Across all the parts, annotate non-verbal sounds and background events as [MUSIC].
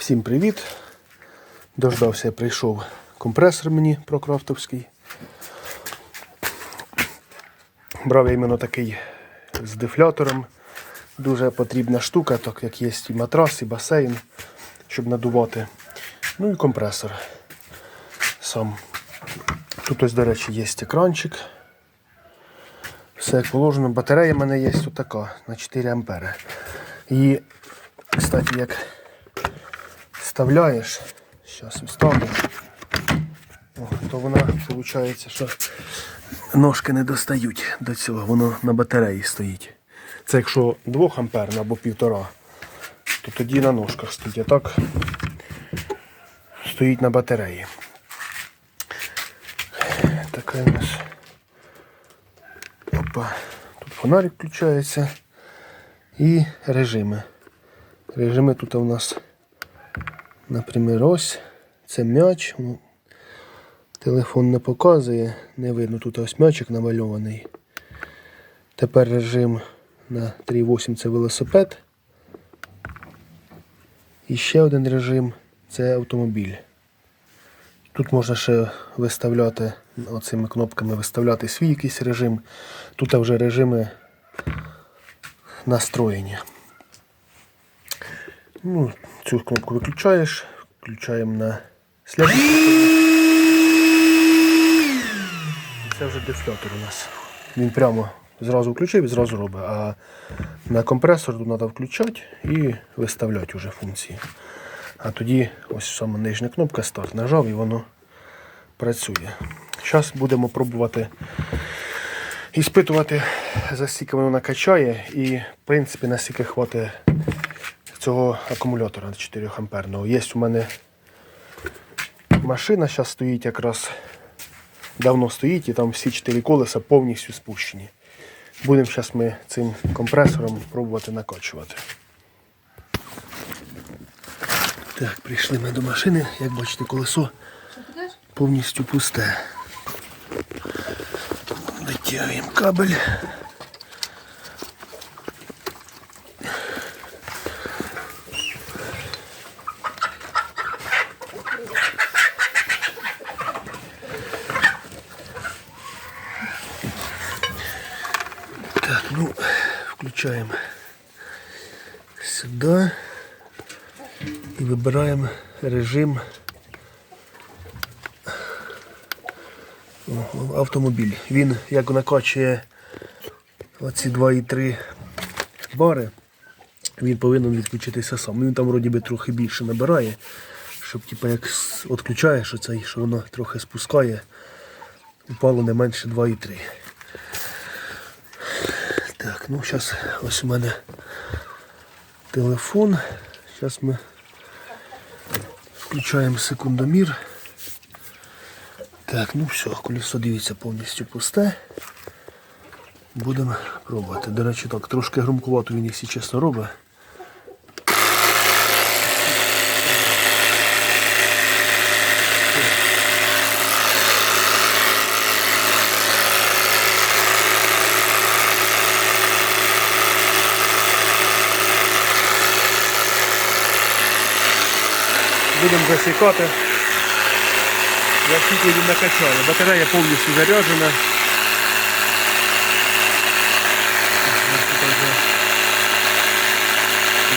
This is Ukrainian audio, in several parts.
Всім привіт! Дождався, прийшов компресор мені прокрафтовський. Брав я іменно такий з дефлятором. Дуже потрібна штука, так як є і матрас, і басейн, щоб надувати. Ну і компресор сам. Тут ось, до речі, є екранчик. Все як положено. Батарея в мене є тут така на 4 ампери. І, кстати, як вставляєш, зараз вставлю, то вона виходить, що ножки не достають до цього, воно на батареї стоїть. Це якщо 2 амперна або півтора, то тоді на ножках стоїть. А так стоїть на батареї. Така у нас. Опа. Тут фонарик включається. І режими. Режими тут у нас, наприклад, ось. Це м'яч. Ну, Телефон не показує, не видно, тут ось м'ячик намальований. Тепер режим на 3.8 це велосипед. І ще один режим це автомобіль. Тут можна ще виставляти оцими кнопками виставляти свій якийсь режим. Тут вже режими настроєння. Ну, цю кнопку виключаєш, включаємо на слідчий. Це вже дефлятор у нас. Він прямо зразу включив і зразу робить. А на компресор тут треба включати і виставляти вже функції. А тоді ось саме нижня кнопка старт нажав і воно працює. Зараз будемо пробувати іспитувати, за скільки воно накачає і в принципі наскільки хватить цього акумулятора 4 амперного. Є у мене машина, зараз стоїть якраз давно стоїть і там всі 4 колеса повністю спущені. Будемо зараз ми цим компресором пробувати накачувати. Так, прийшли ми до машини, як бачите, колесо повністю пусте. Витягуємо кабель. Так, ну, включаємо сюди і вибираємо режим автомобіль. Він як накачує оці 2,3 бари, він повинен відключитися сам. Він там вроді би трохи більше набирає, щоб типу, як відключаєш оцей, що воно трохи спускає, упало не менше 2,3. Так, ну зараз ось у мене телефон. Зараз ми включаємо секундомір. Так, ну все, колесо дивіться повністю пусте. Будемо пробувати. До речі, так, трошки громкувато він, якщо чесно, робить. Будемо засікати. Як тільки він накачали. Батарея повністю заряджена. У нас тут вже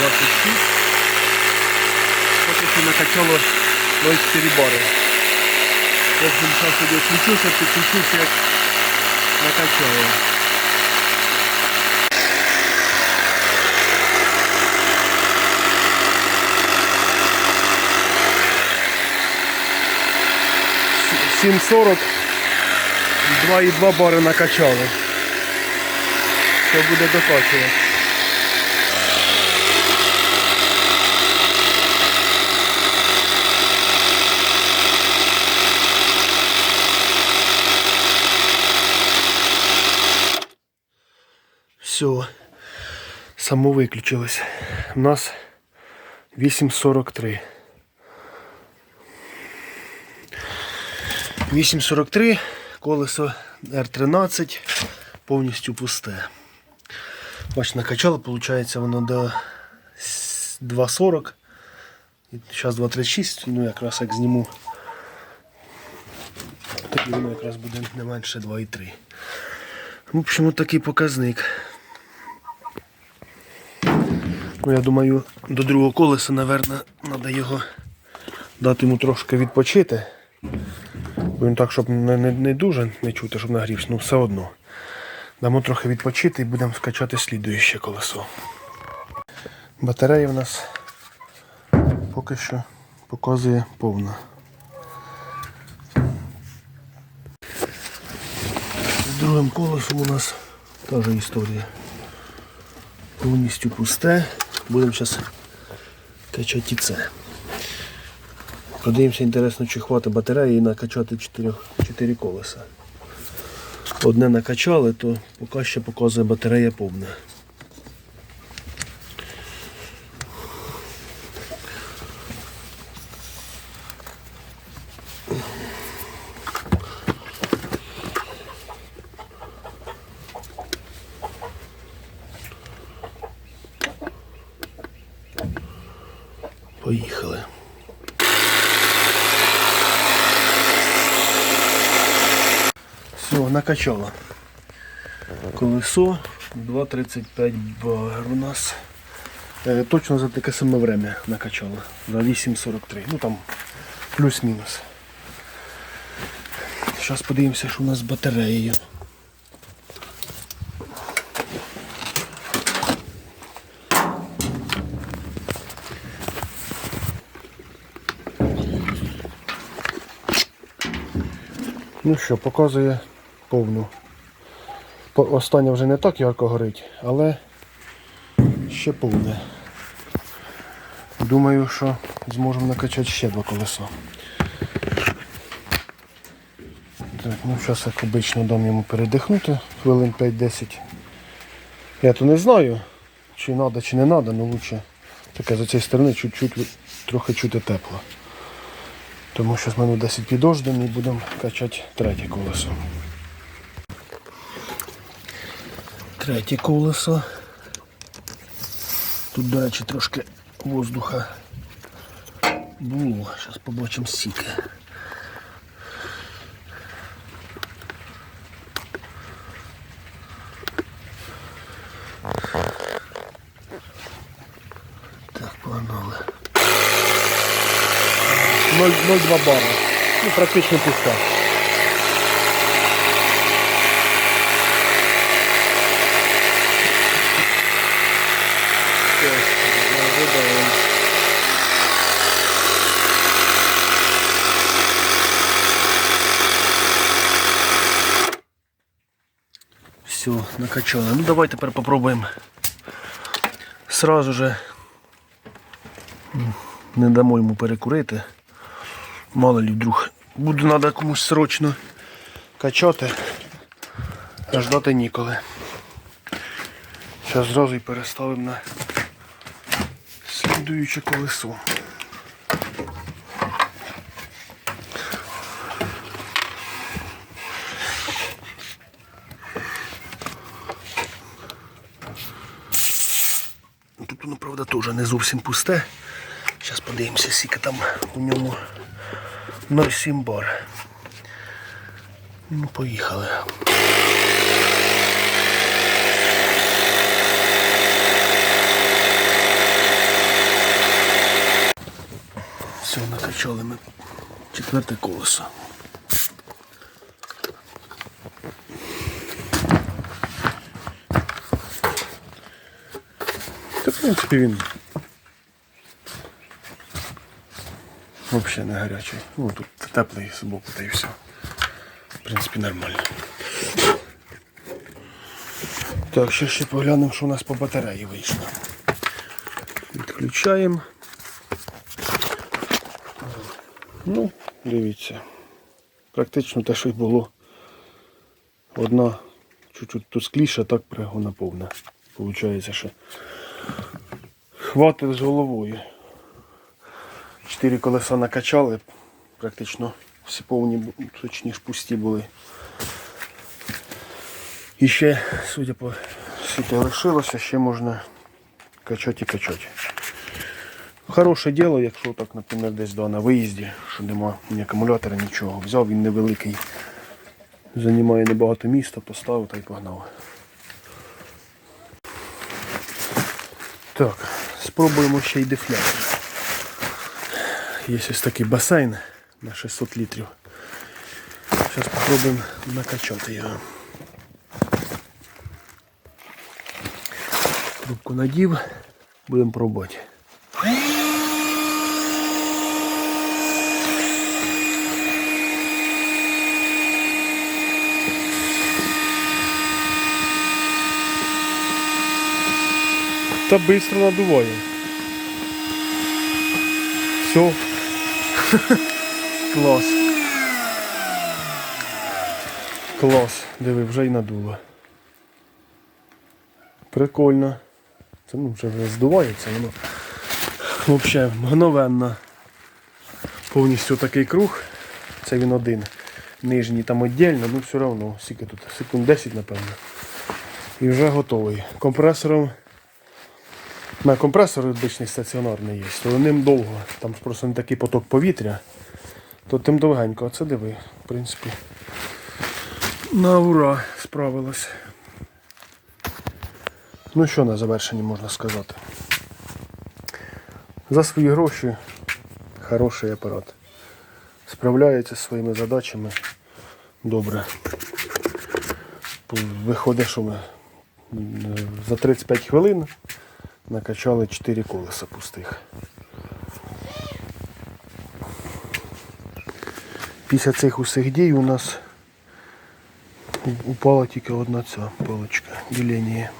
26. Поки що накачало 0,4 бари. Як він час тоді включився, підключився, як накачало. 7,40 2,2 бари накачали. Що буде докачувати. Все, само виключилось. У нас 8.43. 8.43, колесо R13 повністю пусте. Бач, накачало, виходить, воно до 2.40. Зараз 2,36, ну якраз як зніму. Тоді воно якраз буде не менше 2,3. В общем, такий показник. Ну, я думаю, до другого колеса, напевно, треба його дати йому трошки відпочити. Він так, щоб не, не, не дуже не чути, щоб нагрівся, ну все одно. Дамо трохи відпочити і будемо скачати слідуюче колесо. Батарея в нас поки що показує повна. З другим колесом у нас та ж історія. Повністю пусте. Будемо зараз качати і це. Подивимося, інтересно, чи хватить батареї і накачати 4, 4 колеса. Одне накачали, то поки ще показує батарея повна. Поїхали. Все, накачало. Колесо 2.35 бар у нас. Е, точно за таке саме время накачало. За 8.43. Ну там плюс-мінус. Зараз подивимося, що у нас з батареєю. Ну що, показує повну. Остання вже не так ярко горить, але ще повне. Думаю, що зможемо накачати ще два колеса. Так, ну зараз як обично дам йому передихнути, хвилин 5-10. Я то не знаю, чи треба, чи не треба, але лучше таке з цієї сторони чуть-чуть трохи чути тепло. Тому що з мене 10 підождемо і будемо качати третє колесо. Третє колесо. Тут, до речі, трошки воздуха було. Зараз побачимо сіки. Так, погнали. 0,2 бара. Ну, практично пуста. Все, накачали. Ну давай тепер попробуємо. Сразу же не дамо йому перекурити. Мало ли вдруг буде треба комусь срочно качати, а ждати ніколи. Зараз зразу і переставимо на слідуюче колесо. Тут воно, правда, теж не зовсім пусте. Зараз подивимося, скільки там у ньому 0,7 бар. Ну, поїхали. Все, накачали ми четверте колесо. В принципі, він взагалі не гарячий. Ну, тут теплий з боку та і все. В принципі, нормально. Так, ще ще поглянемо, що у нас по батареї вийшло. Відключаємо. Ну, дивіться. Практично те, що й було. Одна чуть-чуть тускліша, так пригона повна. Получається, що хватить з головою. Чотири колеса накачали, практично всі повні, точніше пусті були. І ще, судя по скільки лишилося, ще можна качати і качати. Хороше діло, якщо так, наприклад, десь до на виїзді, що нема ні акумулятора, нічого. Взяв він невеликий, займає небагато міста, поставив та й погнав. Так, спробуємо ще й дефлятор. Є ось такий басейн на 600 літрів. Зараз спробуємо накачати його. Трубку надів, будемо пробувати. Та швидко надуває. Все. [LAUGHS] Клас. Клас. Диви, вже й надуло. Прикольно. Це ну, вже здувається, воно. Взагалі, мгновенно. Повністю такий круг. Це він один. Нижній там віддільно, ну все одно, скільки тут, секунд 10, напевно. І вже готовий. Компресором. На компресор обичний стаціонарний є, то ним довго. Там просто не такий поток повітря, то тим довгенько. А це диви, в принципі. На ура справилось. Ну що на завершенні можна сказати? За свої гроші хороший апарат. Справляється зі своїми задачами добре. Виходить, що ми за 35 хвилин накачали 4 колеса пустих. Після цих усіх дій у нас упала тільки одна ця паличка ділення.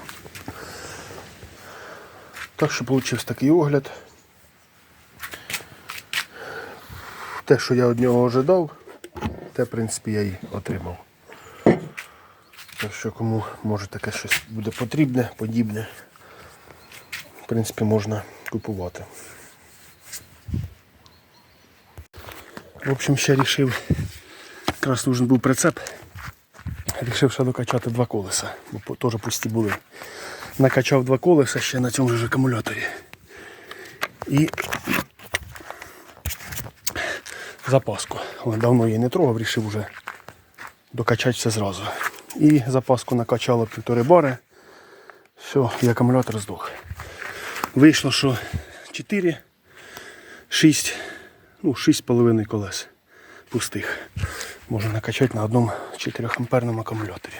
Так що вийшов такий огляд. Те, що я від нього ожидав, те, в принципі, я і отримав. Так що кому може таке щось буде потрібне, подібне, принципі, можна купувати. В общем, ще рішив, якраз нужен був прицеп. Рішив ще докачати два колеса, бо теж пусті були. Накачав два колеса ще на цьому ж акумуляторі. І запаску. Але давно її не трогав, рішив вже докачати все зразу. І запаску накачало півтори бари. Все, і акумулятор здох. Вийшло, що 4, 6, ну 6,5 колес пустих. Можна накачати на одному 4 амперному акумуляторі.